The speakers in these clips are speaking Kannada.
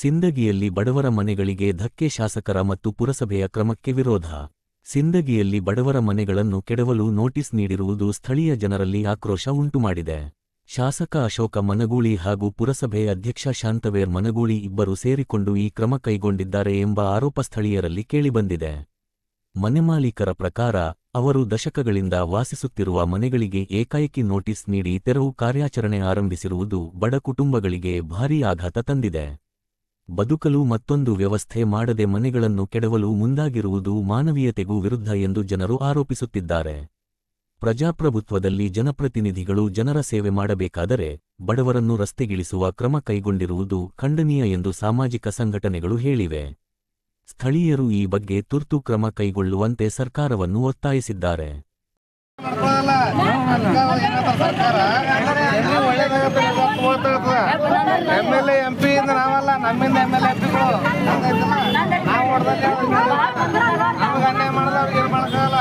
ಸಿಂದಗಿಯಲ್ಲಿ ಬಡವರ ಮನೆಗಳಿಗೆ ಧಕ್ಕೆ ಶಾಸಕರ ಮತ್ತು ಪುರಸಭೆಯ ಕ್ರಮಕ್ಕೆ ವಿರೋಧ. ಸಿಂದಗಿಯಲ್ಲಿ ಬಡವರ ಮನೆಗಳನ್ನು ಕೆಡವಲು ನೋಟಿಸ್ ನೀಡಿರುವುದು ಸ್ಥಳೀಯ ಜನರಲ್ಲಿ ಆಕ್ರೋಶ ಉಂಟುಮಾಡಿದೆ. ಶಾಸಕ ಅಶೋಕ ಮನಗೂಳಿ ಹಾಗೂ ಪುರಸಭೆ ಅಧ್ಯಕ್ಷ ಶಾಂತವೇರ್ ಮನಗೂಳಿ ಇಬ್ಬರು ಸೇರಿಕೊಂಡು ಈ ಕ್ರಮ ಕೈಗೊಂಡಿದ್ದಾರೆ ಎಂಬ ಆರೋಪ ಸ್ಥಳೀಯರಲ್ಲಿ ಕೇಳಿಬಂದಿದೆ. ಮನೆಮಾಲೀಕರ ಪ್ರಕಾರ, ಅವರು ದಶಕಗಳಿಂದ ವಾಸಿಸುತ್ತಿರುವ ಮನೆಗಳಿಗೆ ಏಕಾಏಕಿ ನೋಟಿಸ್ ನೀಡಿ ತೆರವು ಕಾರ್ಯಾಚರಣೆ ಆರಂಭಿಸಿರುವುದು ಬಡ ಕುಟುಂಬಗಳಿಗೆ ಭಾರೀ ಆಘಾತ ತಂದಿದೆ. ಬದುಕಲು ಮತ್ತೊಂದು ವ್ಯವಸ್ಥೆ ಮಾಡದೆ ಮನೆಗಳನ್ನು ಕೆಡವಲು ಮುಂದಾಗಿರುವುದು ಮಾನವೀಯತೆಗೂ ವಿರುದ್ಧ ಎಂದು ಜನರು ಆರೋಪಿಸುತ್ತಿದ್ದಾರೆ. ಪ್ರಜಾಪ್ರಭುತ್ವದಲ್ಲಿ ಜನಪ್ರತಿನಿಧಿಗಳು ಜನರ ಸೇವೆ ಮಾಡಬೇಕಾದರೆ ಬಡವರನ್ನು ರಸ್ತೆಗಿಳಿಸುವ ಕ್ರಮ ಕೈಗೊಂಡಿರುವುದು ಖಂಡನೀಯ ಎಂದು ಸಾಮಾಜಿಕ ಸಂಘಟನೆಗಳು ಹೇಳಿವೆ. ಸ್ಥಳೀಯರು ಈ ಬಗ್ಗೆ ತುರ್ತು ಕ್ರಮ ಕೈಗೊಳ್ಳುವಂತೆ ಸರ್ಕಾರವನ್ನು ಒತ್ತಾಯಿಸಿದ್ದಾರೆ. ಮಾಡ್ಕೊಳಲ್ಲ. ಎಲ್ ಎ ಸರ್ಕಾರ ಪಿ ಇಂದ ನಾವಲ್ಲ ನಮ್ಮಿಂದ ಎಂ ಎಲ್ ಎಂಪಿಗಳು ನಾವು ಹೊಡೆದಲ್ಲಿ ನಮ್ಗೆ ಅನ್ಯಾಯ ಮಾಡಿದ್ರೆ ಅವ್ರಿಗೆ ಏನು ಮಾಡೋಕ್ಕಾಗಲ್ಲ?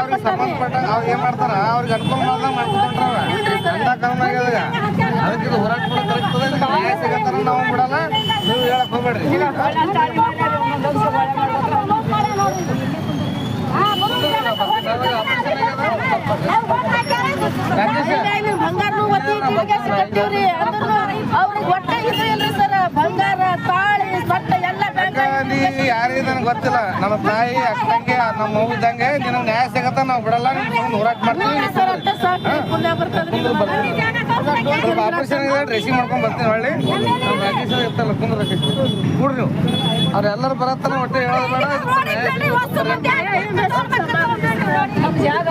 ಅವ್ರಿಗೆ ಸಂಬಂಧಪಟ್ಟ ಅವ್ರು ಏನ್ ಮಾಡ್ತಾರ? ಅವ್ರಿಗೆ ಅನುಕೂಲ ಮಾಡ್ದಂಗ ಮಾಡ್ಕೊಂಡ್ರವ ಅಂತ ಕಾರಣ ಆಗ್ಯದ? ಅದಕ್ಕೆ ಇದು ಹೋರಾಟ ಕೂಡ ಕರೆಕ್ಟ್ ಅದ ಇದಕ್ಕೆ ನ್ಯಾಯ ಸಿಗತ್ತಾರ ನಾವು ಬಿಡಲ್ಲ. ನೀವು ಹೇಳಕ್ ಹೋಗ್ಬೇಡ್ರಿ. ಬಂಗಾರ ತಾಳಿ ಬಟ್ಟೆ ಎಲ್ಲ ಯಾರಿಗೆ ನನಗೆ ಗೊತ್ತಿಲ್ಲ. ನಮ್ಮ ತಾಯಿ ಅಕ್ಕಂಗೆ ನಮ್ಮ ಮಗು ಇದ್ದಂಗೆ ನಿನಗೆ ನ್ಯಾಯ ಸಿಗತ್ತ ನಾವು ಬಿಡಲ್ಲ ಹೋರಾಟ ಮಾಡ್ತೀವಿ ಸರ್ ಆಪರೇಷನ್ ಇದೆ ಡ್ರೆಸ್ಸಿಂಗ್ ಮಾಡ್ಕೊಂಡ್ ಬರ್ತೀನಿ ಹೊಳ್ಳಿ ಅವ್ರು ಇರ್ತಾರಲ್ಲ ಕುಂದ್ರ ಕೂಡ್ರಿ ನೀವು ಅವ್ರೆಲ್ಲರೂ ಬರತ್ತಲ್ಲ ಒಟ್ಟು ಹೇಳೋದು ಬೇಡ ಜಾಗ